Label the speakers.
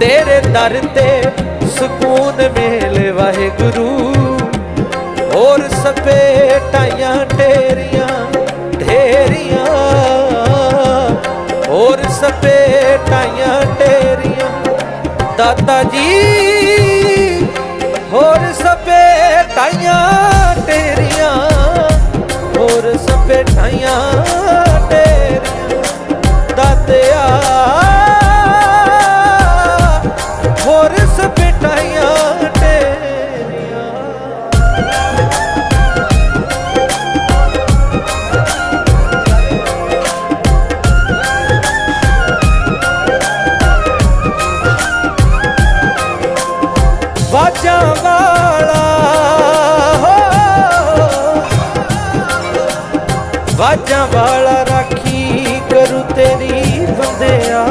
Speaker 1: ਤੇਰੇ ਦਰ ਤੇ ਸਕੂਨ ਮਿਲ ਵਾਹਿਗੁਰੂ। ਹੋਰ ਸਪੇ ਟਾਈਆਂ ਢੇਰੀਆਂ ਹੋਰ ਸਪੇ ਟਾਈਆਂ ਢੇਰੀਆਂ ਦਾਤਾ ਜੀ, ਹੋਰ ਸਪੇ ਟਾਈਆਂ ਢੇਰੀਆਂ ਹੋਰ ਸਪੇ ਵਾਜਾਂ ਵਾਲਾ ਵਾਜਾਂ ਵਾਲਾ ਰਾਖੀ ਕਰੂ ਤੇਰੀ ਬੰਦਿਆ